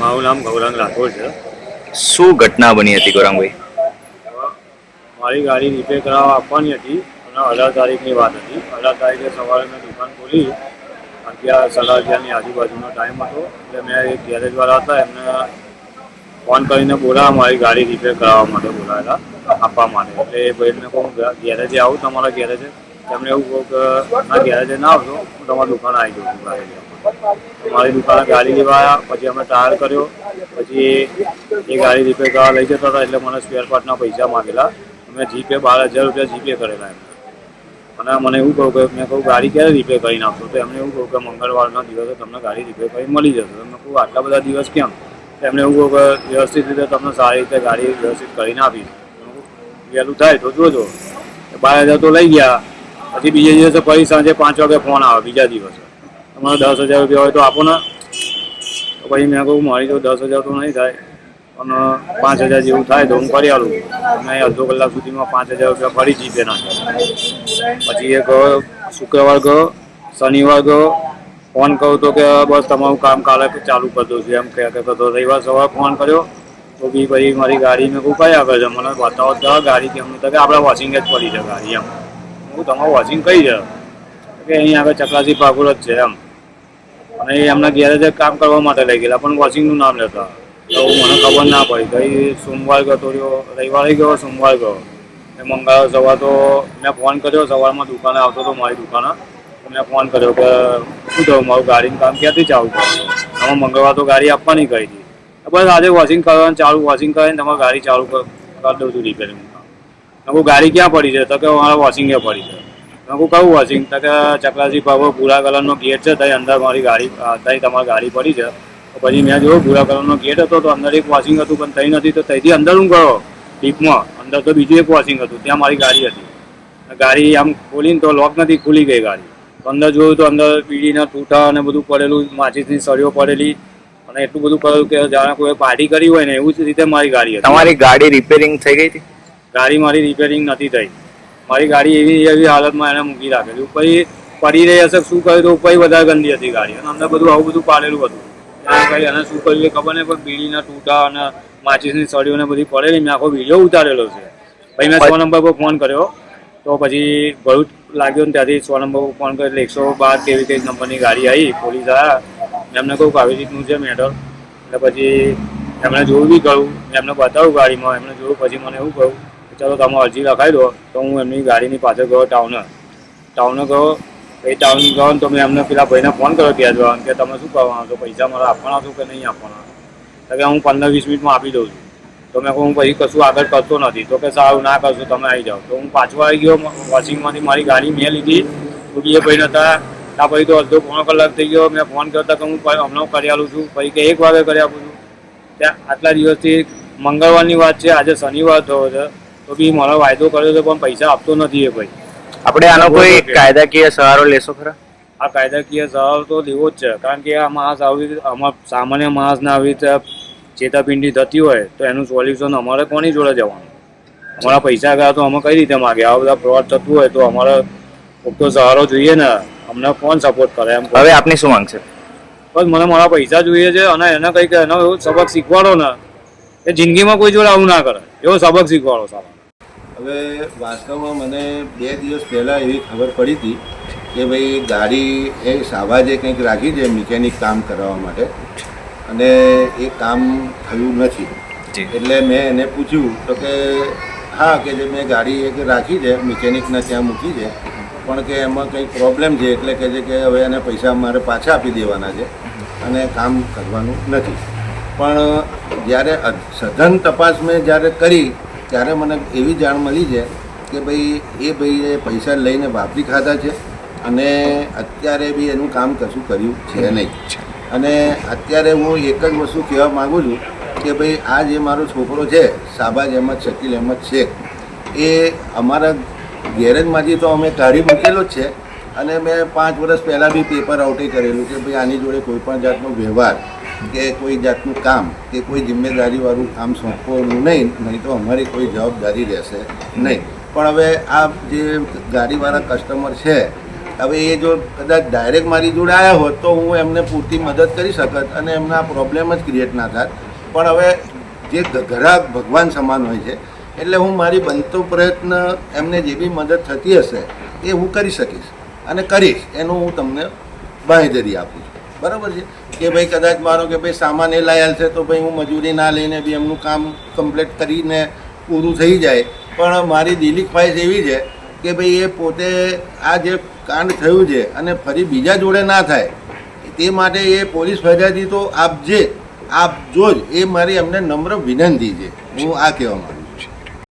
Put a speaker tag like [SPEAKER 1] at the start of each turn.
[SPEAKER 1] મારું નામ ગૌરાંગ રાઠોડ છે.
[SPEAKER 2] શું ઘટના બની હતી ગૌરાંગભાઈ?
[SPEAKER 1] મારી ગાડી રિપેર કરાવવા આપવાની હતી અને અઢાર તારીખની વાત હતી. અઢાર તારીખે સવારે મેં દુકાન ખોલી. અગિયાર સાડા અગિયારની આજુબાજુનો ટાઈમ હતો. એટલે મેં એક ગેરેજવાળા હતા એમને ફોન કરીને બોલાવ્યા મારી ગાડી રિપેર કરાવવા માટે બોલાવેલા આપવા માટે. એટલે એ ભાઈને કહું ગેરેજે આવું તમારા ગેરેજે તેમને એવું કહું કે ના ગેરેજે ના આવશો હું તમારી દુકાન આવી જાઉં છું મારી દુકાને ગાડી લેવા આવ્યા પછી અમે ટાયર કર્યો, પછી એ ગાડી રિપેર કરવા લઈ જતા હતા એટલે મને સ્પેર પાર્ટના પૈસા માગેલા. અમે જીપે બાર હજાર રૂપિયા જીપે કરેલા એમને. અને મને એવું કહું કે, મેં કહું ગાડી ક્યારે રિપેર કરીને આપશો તો એમને એવું કહું કે, મંગળવારના દિવસે તમને ગાડી રિપેર કરી મળી જશે. મેં કહું, આટલા બધા દિવસ કેમ? એમને એવું કહું કે, વ્યવસ્થિત રીતે તમને સારી રીતે ગાડી વ્યવસ્થિત કરીને આપીશ મેં વહેલું થાય તો જોજો. બાર હજાર તો લઈ ગયા. પછી બીજે દિવસે ફરી સાંજે પાંચ વાગે ફોન આવે, બીજા દિવસે. તમારે દસ હજાર રૂપિયા હોય તો આપો ને. તો પછી મેં કહું મારી તો દસ હજાર તો નહીં થાય. પણ પાંચ હજાર જેવું થાય તો હું ફરી આવું. મેં અડધો કલાક સુધીમાં પાંચ હજાર રૂપિયા ફરી જીપે નાખ્યા પછી ગયો શુક્રવાર ગયો, શનિવાર ગયો ફોન કહું તો કે, બસ તમારું કામ કાલે ચાલુ કરી દઉં છું. એમ કહે કે, તો રવિવાર સવારે ફોન કર્યો. તો બી પછી મારી ગાડી મેં કહું, કઈ આગળ છે? મને બતાવો તો ગાડી કેમ તો કે આપણે વોશિંગ જ પડી છે ગાડી એમ. હું તમારું વોશિંગ કઈ છે. કે અહીં આગળ ચકલાસી પાકુર જ છે એમ. અને એ એમના ગેરેજે કામ કરવા માટે લઈ ગયેલા, પણ વોશિંગનું નામ લેતા. તો મને ખબર ના પડી ગઈ સોમવાર ગયો રહ્યો, રવિવારે ગયો, સોમવાર ગયો. એ મંગળવાર સવાર તો મેં ફોન કર્યો, સવારમાં દુકાને આવતો હતો મારી દુકાને. મેં ફોન કર્યો કે શું થયું, મારું ગાડીનું કામ ક્યાંથી ચાલુ કર્યું અમે મંગળવાર તો ગાડી આપવાની કહી હતી. બસ આજે વોશિંગ કરવાનું, ચાલુ વોશિંગ કરીને તમારે ગાડી ચાલુ કરી દઉં છું રિપેરિંગ કહું ગાડી ક્યાં પડી છે? તો કે મારા વોશિંગે પડી છે. મેં કહું વોશિંગ તો કે ચકલાજી પાવો ભૂરા કલરનો ગેટ છે ત્યાં અંદર મારી ગાડી ત્યાં તમારી ગાડી પડી છે. તો પછી મેં જોયું ભૂરા કલરનો ગેટ હતો, તો અંદર એક વોશિંગ હતું, પણ ત્યાં નથી. તો ત્યાંથી અંદર હું ગયો ડીપમાં અંદર તો બીજું એક વોશિંગ હતું, ત્યાં મારી ગાડી હતી. ગાડી આમ ખોલીને તો લોક નથી, ખુલી ગઈ ગાડી. અંદર જોયું તો અંદર પીડીના તૂટા અને બધું પડેલું માચીસની સળીઓ પડેલી. અને એટલું બધું કર્યું કે જાણે કોઈ પાર્ટી કરી હોય ને, એવું જ રીતે મારી ગાડી હતી.
[SPEAKER 2] તમારી ગાડી રિપેરિંગ થઈ ગઈ હતી?
[SPEAKER 1] ગાડી મારી રિપેરિંગ નથી થઈ. મારી ગાડી એવી એવી હાલતમાં એને મૂકી રાખેલી. ઉપરી પડી રહી હશે, શું કર્યું તો ઉપરી વધારે ગંદી હતી ગાડી. અને અંદર બધું આવું બધું પાડેલું હતું. કઈ એને શું કર્યું ખબર નહીં, પણ બીડીના તૂટા અને માચીસની સળીઓને બધી પડેલી. મેં આખો વીડિયો ઉતારેલો છે. પછી મેં સો નંબર પર ફોન કર્યો. તો પછી ભરૂચ લાગ્યો ને ત્યાંથી સો નંબર પર ફોન કર્યો. એટલે એકસો બાર કેવી કઈ નંબરની ગાડી આવી. પોલીસ આવ્યા એમને કહું કે આવી રીતનું છે મેટર એટલે પછી એમણે જોયું બી કહ્યું એમને બતાવ્યું ગાડીમાં. એમને જોયું, પછી મને એવું કહ્યું ચાલો તમે અરજી લખાવી દો. તો હું એમની ગાડીની પાછળ ગયો ટાઉને ટાઉને ગયો. એ ટાઉન ગયો તો મેં એમને પેલા ભાઈને ફોન કર્યો ત્યાં જવાનું કે તમે શું કરવાના છો? પૈસા મારા આપવાના છો કે નહીં આપવાના? તો કે હું પંદર વીસ મિનિટમાં આપી દઉં છું. તો મેં હું પછી કશું આગળ કરતો નથી. તો કે સારું, ના કરશો તમે આવી જાઓ. તો હું પાછો આવી ગયો. વોશિંગમાંથી મારી ગાડી મેં લીધી. તો એ ભાઈ નતા ત્યાં પછી તો અડધો પોણો કલાક થઈ ગયો. મેં ફોન કરતા કે હું હમણાં કરી છું. પછી કે એક વાગે કરી આપું છું. ત્યાં આટલા દિવસથી મંગળવારની વાત છે. આજે શનિવાર થયો છે. તો બી મારો વાયદો કર્યો છે પણ પૈસા આપતો નથી એ ભાઈ.
[SPEAKER 2] આપણે આનો કોઈ કાયદાકીય સહારો લેશો ખરા?
[SPEAKER 1] આ કાયદાકીય સહારો તો લેવો જ છે. કારણ કે આ માણસ આવી અમાર સામાન્ય માણસને આવી રીતે ચેતાપિંડી થતી હોય તો એનું સોલ્યુશન અમારે કોની જોડે જવાનું? અમારા પૈસા ગયા તો અમે કઈ રીતે માગે આ બધા ફ્રોડ થતું હોય તો અમારે પૂરતો સહારો જોઈએ ને અમને કોણ સપોર્ટ કરે એમ
[SPEAKER 2] હવે આપની શું માંગ છે?
[SPEAKER 1] બસ મને મારા પૈસા જોઈએ છે અને એને કંઈક એનો એવો સબક શીખવાડો ને કે જિંદગીમાં કોઈ જોડે આવું ના કરે. એવો સબક શીખવાડો સારા
[SPEAKER 3] હવે વાસ્તવમાં મને બે દિવસ પહેલાં એવી ખબર પડી હતી કે ભાઈ ગાડી એ સાવાજે કંઈક રાખી છે મિકેનિક કામ કરાવવા માટે. અને એ કામ થયું નથી. એટલે મેં એને પૂછ્યું તો કે હા કે જે મેં ગાડી એક રાખી છે મિકેનિકને ત્યાં મૂકી છે પણ કે એમાં કંઈક પ્રોબ્લેમ છે એટલે કે છે કે હવે એને પૈસા મારે પાછા આપી દેવાના છે અને કામ કરવાનું નથી. પણ જ્યારે સઘન તપાસ મેં જ્યારે કરી ત્યારે મને એવી જાણ મળી છે કે ભાઈ એ ભાઈએ પૈસા લઈને વાપરી ખાધા છે અને અત્યારે બી એનું કામ કશું કર્યું છે નહીં. અને અત્યારે હું એક જ વસ્તુ કહેવા માગું છું કે ભાઈ આ જે મારો છોકરો છે શાબાજ અહેમદ શકીલ અહેમદ શેખ એ અમારા ગેરેજમાંથી તો અમે કાઢી મૂકેલો જ છે અને મેં પાંચ વર્ષ પહેલાં બી પેપર આઉટે કરેલું કે ભાઈ આની જોડે કોઈ પણ જાતનો વ્યવહાર. કે કોઈ જાતનું કામ કે કોઈ જિમ્મેદારીવાળું કામ સોંપવાનું નહીં નહીં તો અમારી કોઈ જવાબદારી રહેશે નહીં. પણ હવે આ જે ગાડીવાળા કસ્ટમર છે, હવે એ જો કદાચ ડાયરેક્ટ મારી જોડે આવ્યા હોત તો હું એમને પૂરતી મદદ કરી શકત અને એમના પ્રોબ્લેમ જ ક્રિએટ ના થાત. પણ હવે જે ગ્રાહક ભગવાન સમાન હોય છે, એટલે હું મારી બનતો પ્રયત્ન એમને જે બી મદદ થતી હશે, એ હું કરી શકીશ અને કરીશ. એનું હું તમને બાંહેધરી આપું છું. બરાબર છે? કે ભાઈ કદાચ મારો કે ભાઈ સામાન એ લાયેલ છે તો ભાઈ હું મજૂરી ના લઈને બી એમનું કામ કમ્પ્લીટ કરીને પૂરું થઈ જાય પણ મારી દિલી ખ્વાહિશ એવી છે કે ભાઈ એ પોતે આ જે કાંડ થયું છે અને ફરી બીજા જોડે ના થાય, તે માટે એ પોલીસ ફરિયાદી તો આપજે આપજો જ એ મારી એમને નમ્ર વિનંતી છે હું આ કહેવા માંગુ.